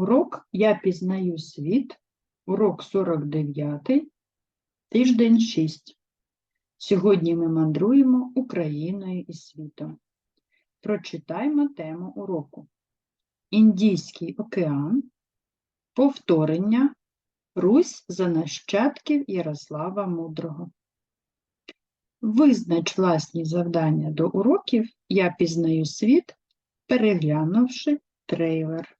Урок Я пізнаю світ, урок 49, тиждень 6. Сьогодні ми мандруємо Україною і світом. Прочитаймо тему уроку. Індійський океан, повторення, Русь за нащадків Ярослава Мудрого. Визнач власні завдання до уроків Я пізнаю світ, переглянувши трейлер.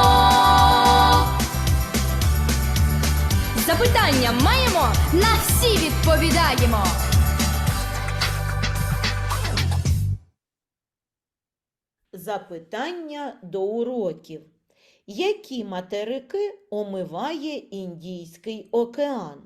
Запитання маємо, на всі відповідаємо. Запитання до уроків. Які материки омиває Індійський океан?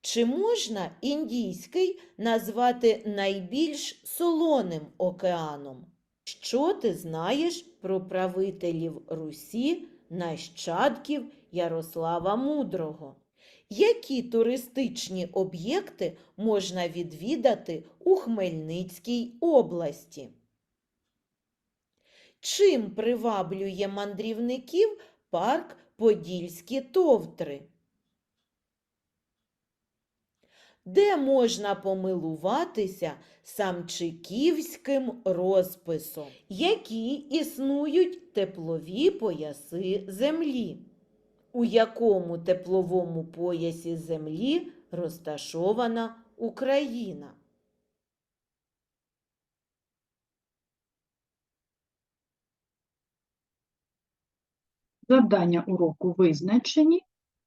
Чи можна Індійський назвати найбільш солоним океаном? Що ти знаєш про правителів Русі, нащадків Ярослава Мудрого? Які туристичні об'єкти можна відвідати у Хмельницькій області? Чим приваблює мандрівників парк Подільські товтри? Де можна помилуватися самчиківським розписом? Які існують теплові пояси землі? У якому тепловому поясі землі розташована Україна? Завдання уроку визначені.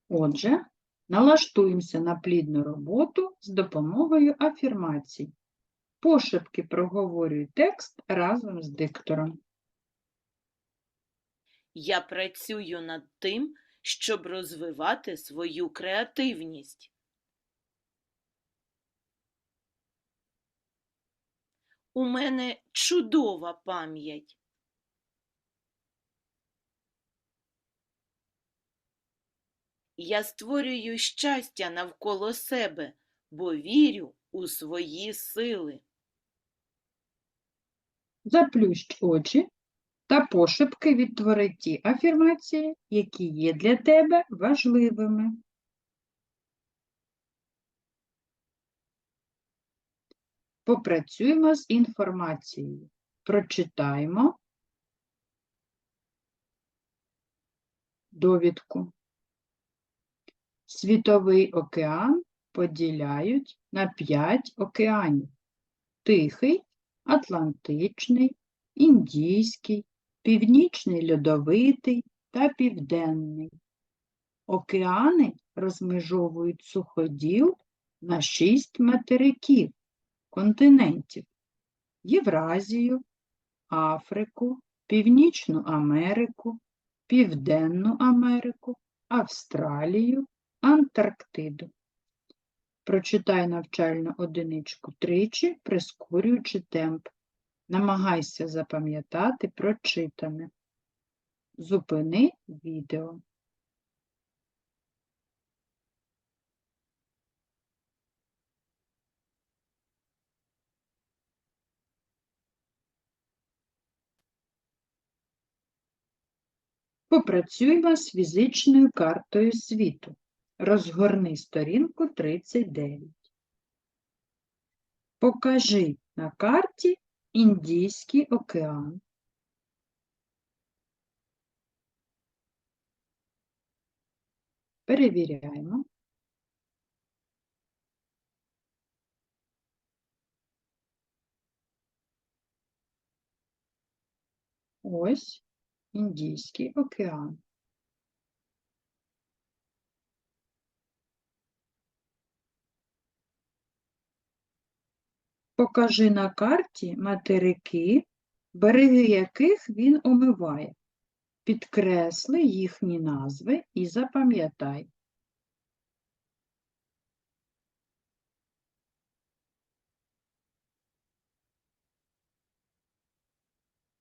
Отже, налаштуємося на плідну роботу з допомогою афірмацій. Пошепки проговорюй текст разом з диктором. Я працюю над тим, щоб розвивати свою креативність. У мене чудова пам'ять. Я створюю щастя навколо себе, бо вірю у свої сили. Заплющ очі та пошепки відтвори ті афірмації, які є для тебе важливими. Попрацюємо з інформацією. Прочитаємо довідку. Світовий океан поділяють на п'ять океанів: Тихий, Атлантичний, Індійський, Північний льодовитий та Південний. Океани розмежовують суходіл на шість материків, континентів Євразію, Африку, Північну Америку, Південну Америку, Австралію, Антарктиду. Прочитай навчальну одиничку тричі, прискорюючи темп. Намагайся запам'ятати прочитане. Зупини відео. Попрацюємо з фізичною картою світу. Розгорни сторінку 39. Покажи на карті Індійський океан. Перевіряємо. Ось Індійський океан. Покажи на карті материки, береги яких він омиває. Підкресли їхні назви і запам'ятай.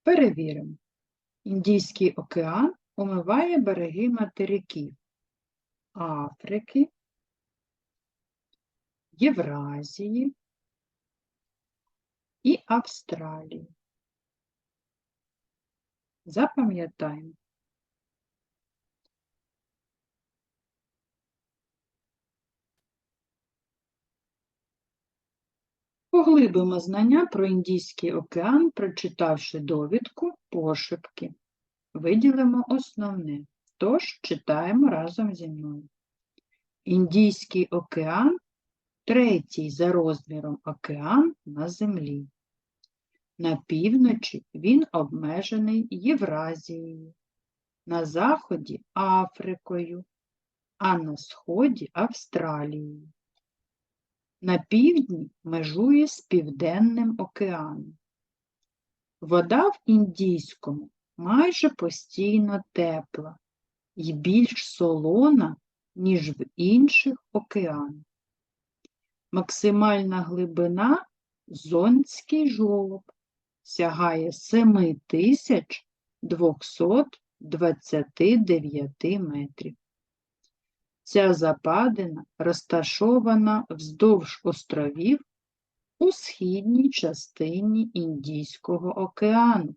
Перевіримо. Індійський океан омиває береги материків Африки, Євразії і Австралії. Запам'ятаємо. Поглибимо знання про Індійський океан, прочитавши довідку пошепки. Виділимо основне. Тож читаємо разом зі мною. Індійський океан третій за розміром океан на Землі. На півночі він обмежений Євразією, на заході Африкою, а на сході Австралією. На півдні межує з Південним океаном. Вода в Індійському майже постійно тепла і більш солона, ніж в інших океанах. Максимальна глибина Зонський жолоб сягає 7229 метрів. Ця западина розташована вздовж островів у східній частині Індійського океану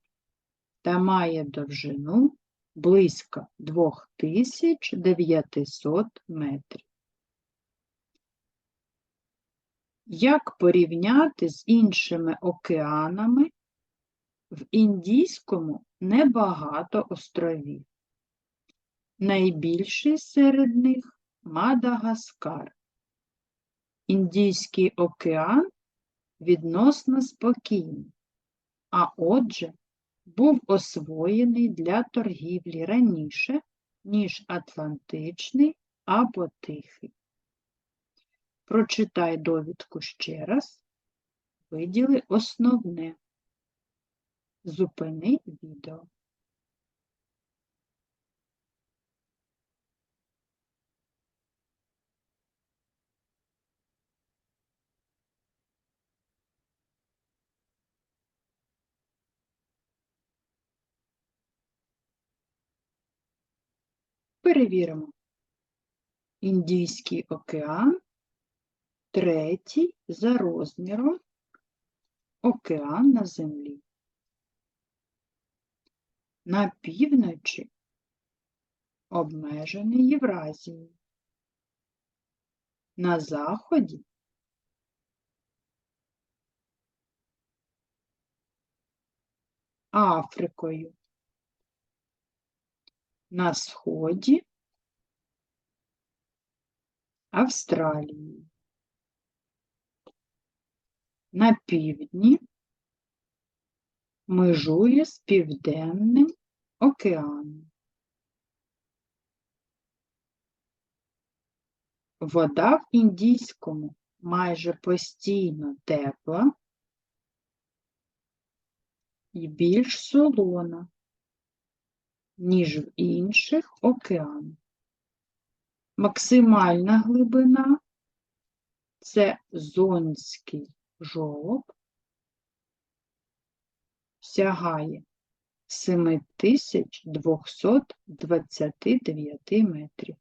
та має довжину близько 2900 метрів. Як порівняти з іншими океанами? В Індійському небагато островів. Найбільший серед них Мадагаскар. Індійський океан відносно спокійний, а отже, був освоєний для торгівлі раніше, ніж Атлантичний або Тихий. Прочитай довідку ще раз, виділи основне. Зупини відео. Перевіримо. Індійський океан третій за розміром океан на землі. На півночі обмежений Євразією. На заході Африкою. На сході Австралією. На півдні межує з Південним океаном. Вода в Індійському майже постійно тепла і більш солона, ніж в інших океанах. Максимальна глибина це зонський жолоб сягає 7229 метрів.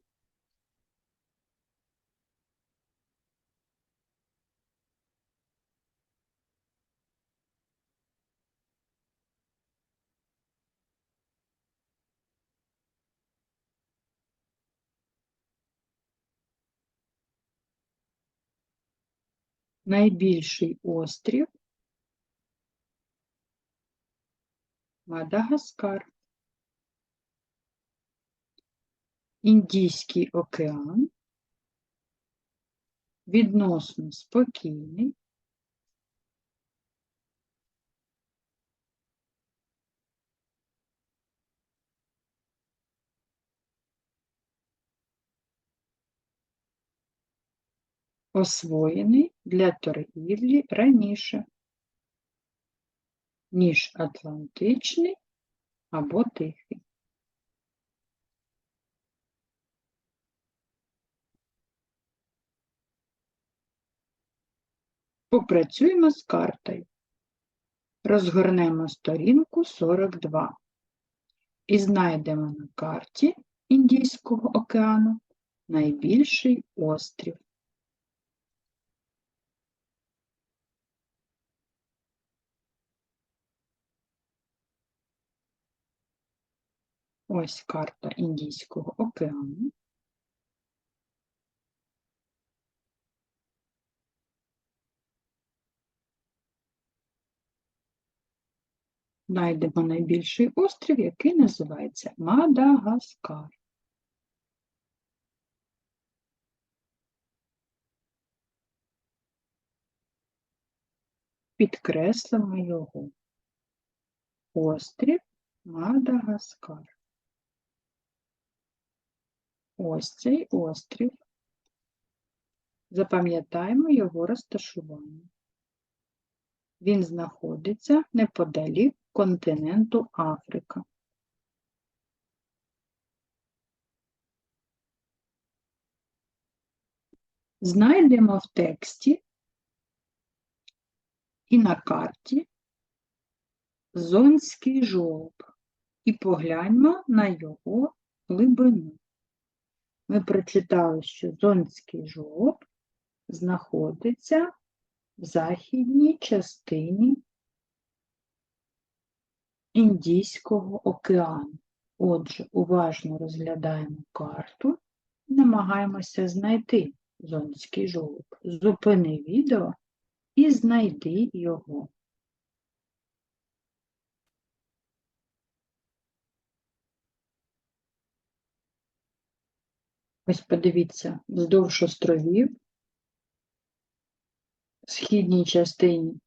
Найбільший острів Мадагаскар, Індійський океан, відносно спокійний, освоєний для торгівлі раніше ніж Атлантичний або Тихий. Попрацюємо з картою. Розгорнемо сторінку 42 і знайдемо на карті Індійського океану найбільший острів. Ось карта Індійського океану. Знайдемо найбільший острів, який називається Мадагаскар. Підкреслимо його. Острів Мадагаскар. Ось цей острів. Запам'ятаємо його розташування. Він знаходиться неподалік континенту Африка. Знайдемо в тексті і на карті Зонський жолоб і погляньмо на його глибину. Ми прочитали, що Зонський жолоб знаходиться в західній частині Індійського океану. Отже, уважно розглядаємо карту і намагаємося знайти Зонський жолоб. Зупини відео і знайди його. Ось подивіться, вздовж островів в східній частині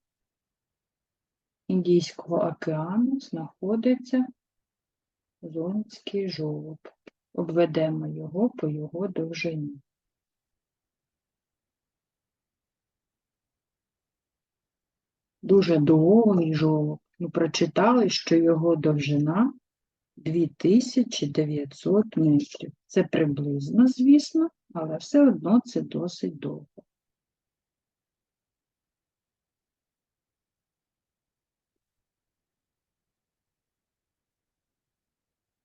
Індійського океану знаходиться Зонський жолоб. Обведемо його по його довжині. Дуже довгий жолоб. Ми прочитали, що його довжина 2900 метрів. Це приблизно, звісно, але все одно це досить довго.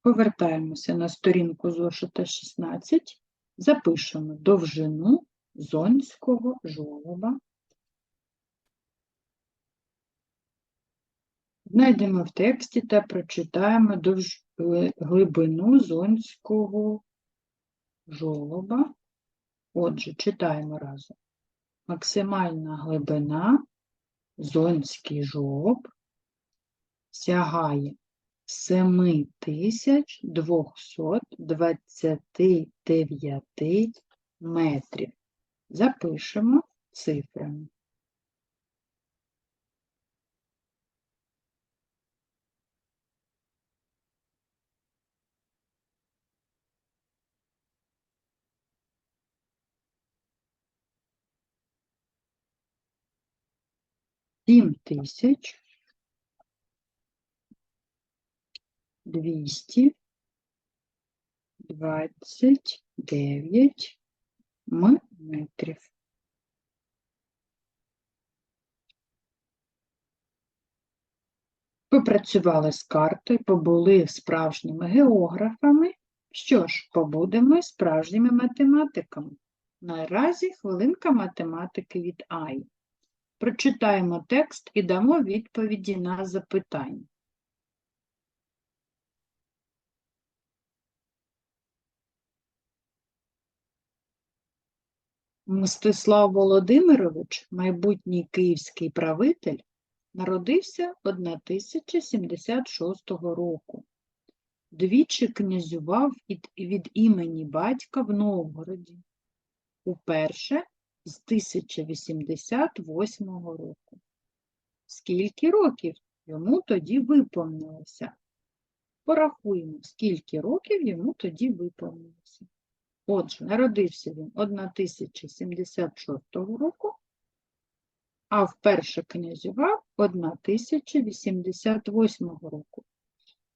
Повертаємося на сторінку зошита 16, запишемо довжину зонського жолоба. Знайдемо в тексті та прочитаємо глибину зонського жолоба. Отже, читаємо разом. Максимальна глибина зонський жолоб сягає 7229 метрів. Запишемо цифрами. Сім тисяч двісті двадцять дев'ять метрів. Попрацювали з картою, побули справжніми географами. Що ж, побудемо справжніми математиками. Наразі хвилинка математики від Ай. Прочитаємо текст і дамо відповіді на запитання. Мстислав Володимирович, майбутній київський правитель, народився 1076 року. Двічі князював від, імені батька в Новгороді. Уперше з 1088 року. Скільки років йому тоді виповнилося? Порахуємо, скільки років йому тоді виповнилося. Отже, народився він 1076 року, а вперше князював 1088 року.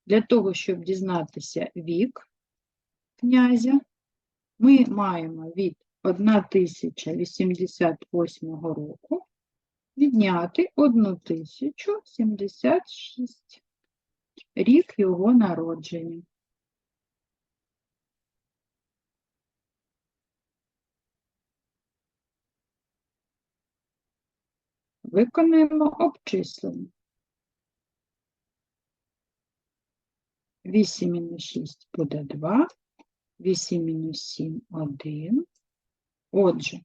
Для того, щоб дізнатися вік князя, ми маємо від 1088 року відняти 1076 рік його народження. Виконуємо обчислення. 8 мінус 6 буде 2, 8 мінус 7 – 1. Отже,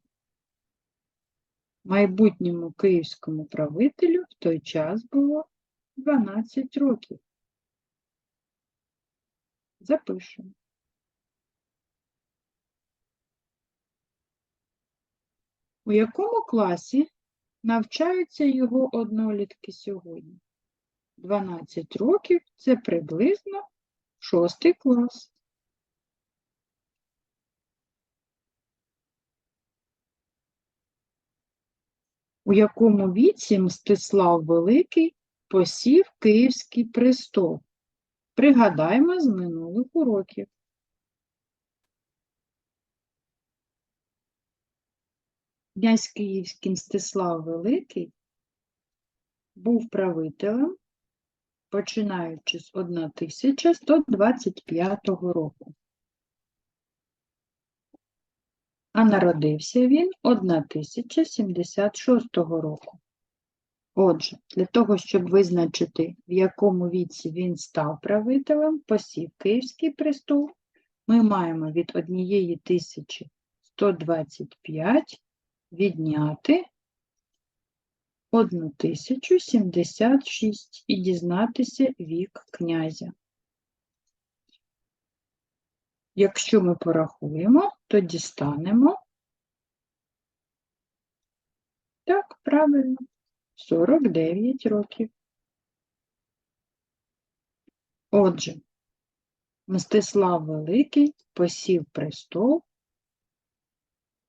майбутньому київському правителю в той час було 12 років. Запишемо. У якому класі навчаються його однолітки сьогодні? 12 років – це приблизно 6 клас. У якому віці Мстислав Великий посів Київський престол? Пригадаємо з минулих уроків. Князь Київський Мстислав Великий був правителем, починаючи з 1125 року. А народився він 1076 року. Отже, для того, щоб визначити, в якому віці він став правителем, посів Київський престол, ми маємо від 1125 відняти 1076 і дізнатися вік князя. Якщо ми порахуємо, то дістанемо. Так, правильно, 49 років. Отже, Мстислав Великий посів престол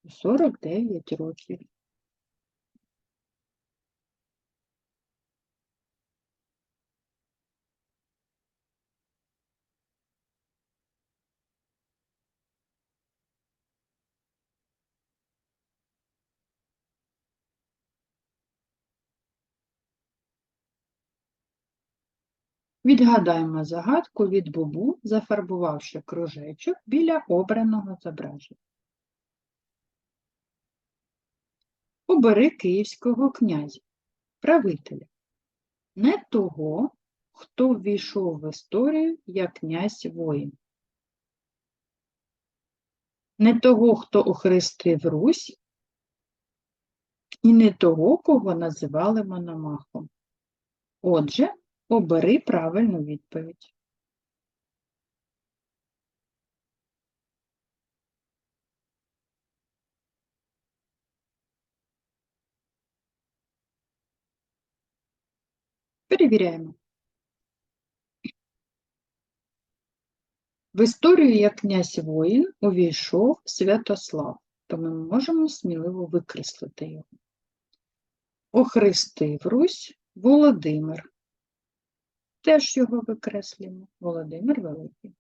у 49 років. Відгадаємо загадку від Бубу, зафарбувавши кружечок біля обраного зображення. Обери київського князя, правителя, не того, хто ввійшов в історію як князь воїн, не того, хто охрестив Русь, і не того, кого називали Мономахом. Отже, обери правильну відповідь. Перевіряємо. В історію як князь воїн увійшов Святослав, то ми можемо сміливо викреслити його. Охрестив Русь Володимир. Теж його викреслюємо. Володимир Великий.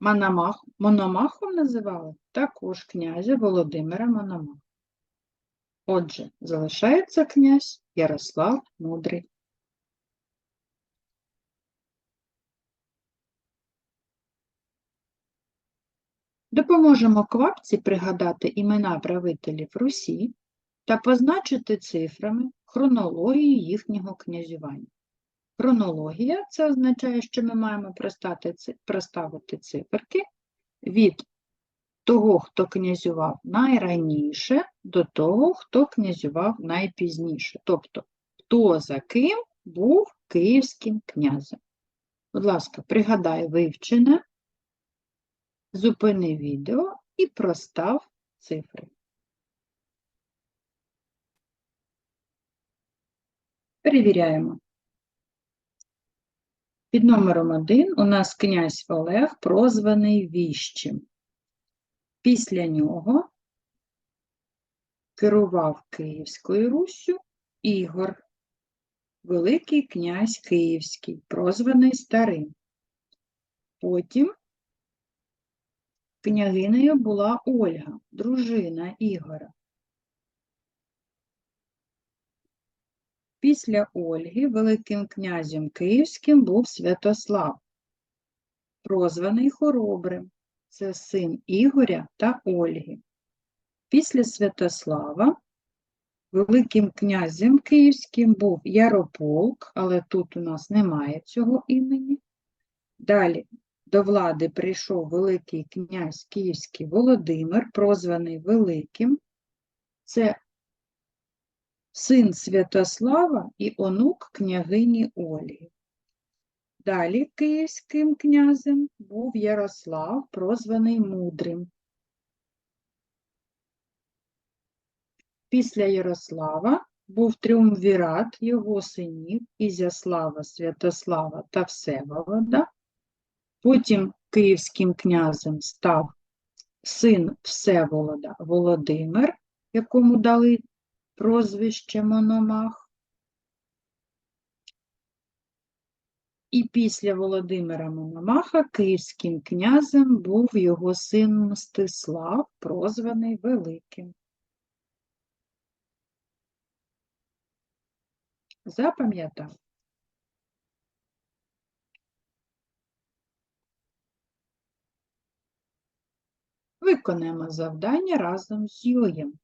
Мономах, Мономахом називали також князя Володимира Мономаха. Отже, залишається князь Ярослав Мудрий. Допоможемо квапці пригадати імена правителів Русі та позначити цифрами хронологію їхнього князювання. Хронологія – це означає, що ми маємо проставити циферки від того, хто князював найраніше, до того, хто князював найпізніше. Тобто, хто за ким був київським князем. Будь ласка, пригадай вивчене, зупини відео і простав цифри. Перевіряємо. Під номером один у нас князь Олег, прозваний Віщим. Після нього керував Київською Руссю Ігор, Великий князь Київський, прозваний Старим. Потім княгинею була Ольга, дружина Ігора. Після Ольги Великим князем Київським був Святослав, прозваний Хоробрим. Це син Ігоря та Ольги. Після Святослава Великим князем Київським був Ярополк, але тут у нас немає цього імені. Далі до влади прийшов Великий князь Київський Володимир, прозваний Великим. Це син Святослава і онук княгині Ольги. Далі київським князем був Ярослав, прозваний Мудрим. Після Ярослава був тріумвірат його синів Ізяслава, Святослава та Всеволода. Потім київським князем став син Всеволода Володимир, якому дали прозвище Мономах. І після Володимира Мономаха київським князем був його син Мстислав, прозваний Великим. Запам'ятав. Виконаємо завдання разом з Юєм.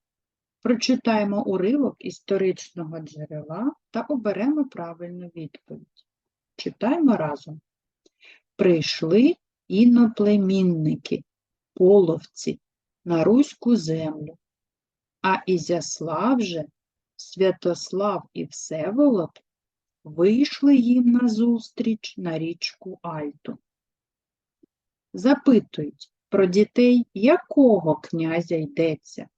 Прочитаємо уривок історичного джерела та оберемо правильну відповідь. Читаємо разом. Прийшли іноплемінники, половці на руську землю, а Ізяслав же, Святослав і Всеволод вийшли їм назустріч на річку Альту. Запитують про дітей, якого князя йдеться.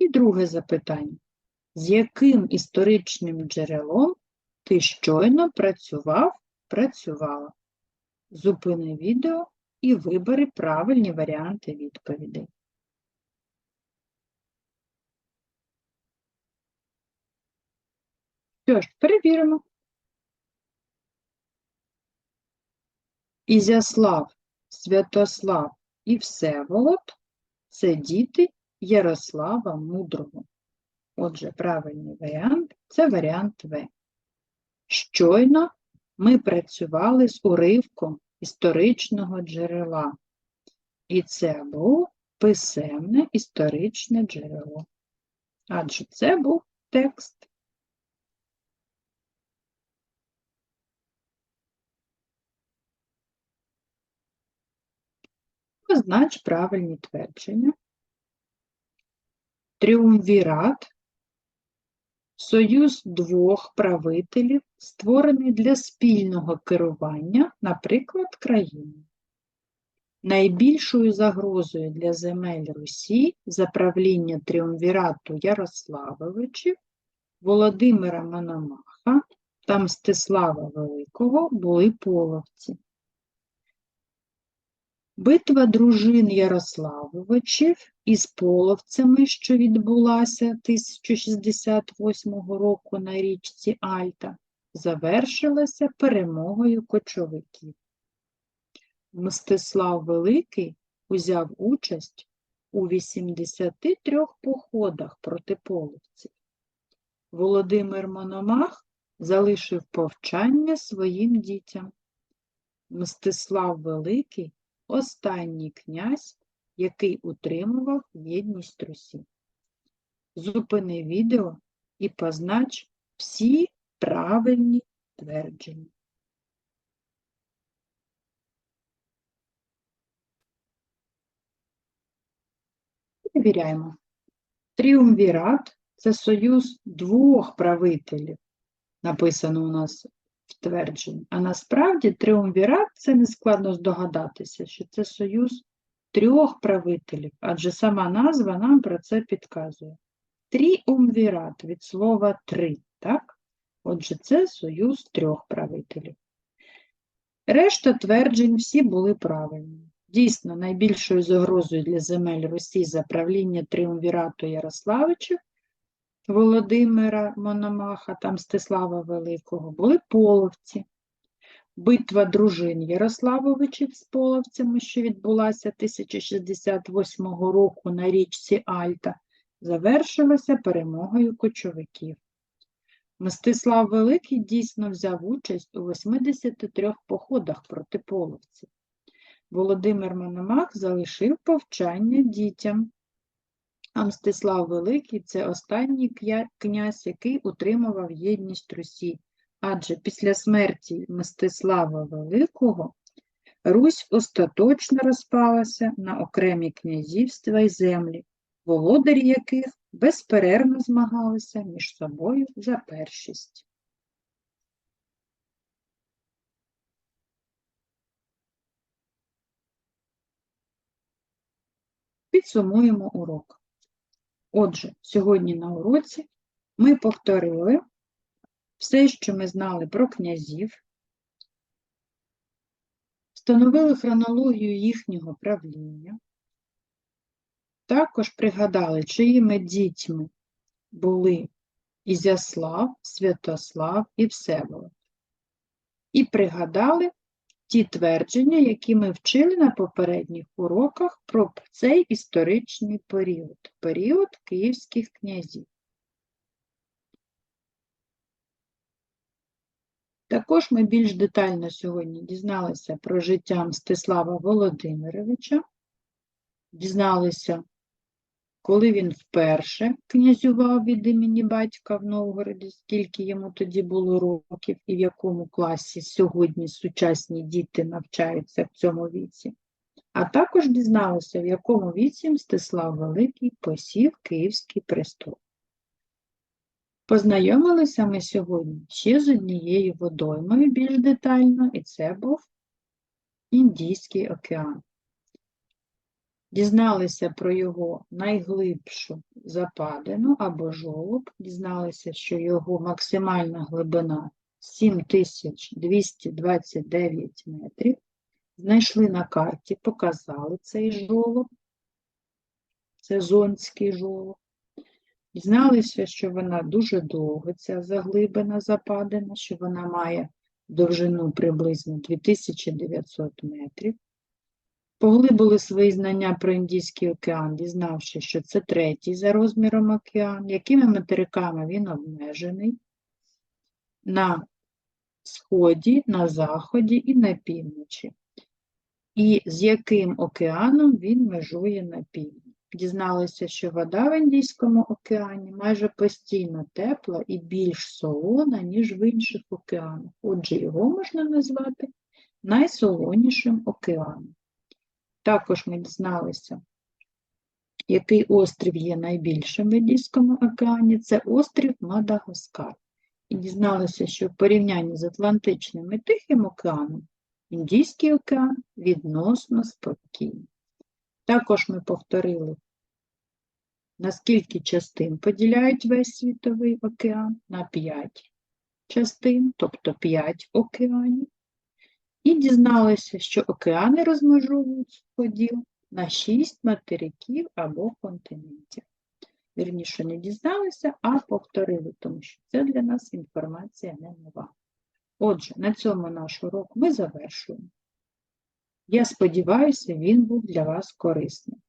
І друге запитання. З яким історичним джерелом ти щойно працював, працювала? Зупини відео і вибери правильні варіанти відповідей. Що ж, перевіримо. Ізяслав, Святослав і Всеволод – це діти Ярослава Мудрого. Отже, правильний варіант – це варіант В. Щойно ми працювали з уривком історичного джерела. І це було писемне історичне джерело. Адже це був текст. Познач правильні твердження. Тріумвірат – союз двох правителів, створений для спільного керування, наприклад, країною. Найбільшою загрозою для земель Русі за правління тріумвірату Ярославовичів, Володимира Мономаха та Мстислава Великого були половці. Битва дружин Ярославовичів із половцями, що відбулася 1068 року на річці Альта, завершилася перемогою кочовиків. Мстислав Великий узяв участь у 83 походах проти половців. Володимир Мономах залишив повчання своїм дітям. Мстислав Великий останній князь, який утримував єдність Русі. Зупини відео і познач всі правильні твердження. Перевіряємо. Тріумвірат – це союз двох правителів, написано у нас в твердженні. А насправді тріумвірат – це нескладно здогадатися, що це союз трьох правителів, адже сама назва нам про це підказує. Тріумвірат від слова три, так? Отже, це союз трьох правителів. Решта тверджень всі були правильні. Дійсно, найбільшою загрозою для земель Русі за правління триумвірату Ярославичів Володимира Мономаха та Мстислава Великого були половці. Битва дружин Ярославовичів з половцями, що відбулася 1068 року на річці Альта, завершилася перемогою кочовиків. Мстислав Великий дійсно взяв участь у 83 походах проти половців. Володимир Мономах залишив повчання дітям. А Мстислав Великий – це останній князь, який утримував єдність Русі. Адже після смерті Мстислава Великого Русь остаточно розпалася на окремі князівства й землі, володарі яких безперервно змагалися між собою за першість. Підсумуємо урок. Отже, сьогодні на уроці ми повторили все, що ми знали про князів, встановили хронологію їхнього правління, також пригадали, чиїми дітьми були Ізяслав, Святослав і Всеволод. І пригадали ті твердження, які ми вчили на попередніх уроках про цей історичний період, період київських князів. Також ми більш детально сьогодні дізналися про життя Мстислава Володимировича, дізналися, коли він вперше князював від імені батька в Новгороді, скільки йому тоді було років і в якому класі сьогодні сучасні діти навчаються в цьому віці. А також дізналися, в якому віці Мстислав Великий посів Київський престол. Познайомилися ми сьогодні ще з однією водоймою більш детально, і це був Індійський океан. Дізналися про його найглибшу западину або жолоб, дізналися, що його максимальна глибина 7229 метрів. Знайшли на карті, показали цей жолоб, це Зонський жолоб. Дізналися, що вона дуже довга, ця заглибина западина, що вона має довжину приблизно 2900 метрів. Поглибили свої знання про Індійський океан, дізнавши, що це третій за розміром океан, якими материками він обмежений на сході, на заході і на півночі, і з яким океаном він межує на півдні. Дізналися, що вода в Індійському океані майже постійно тепла і більш солона, ніж в інших океанах. Отже, його можна назвати найсолонішим океаном. Також ми дізналися, який острів є найбільшим в Індійському океані. Це острів Мадагаскар. І дізналися, що в порівнянні з Атлантичним і Тихим океаном Індійський океан відносно спокійний. Також ми повторили, наскільки частин поділяють весь світовий океан на 5 частин, тобто 5 океанів. І дізналися, що океани розмежовують поділ на 6 материків або континентів. Вірніше, не дізналися, а повторили, тому що це для нас інформація не нова. Отже, на цьому наш урок ми завершуємо. Я сподіваюся, він був для вас корисним.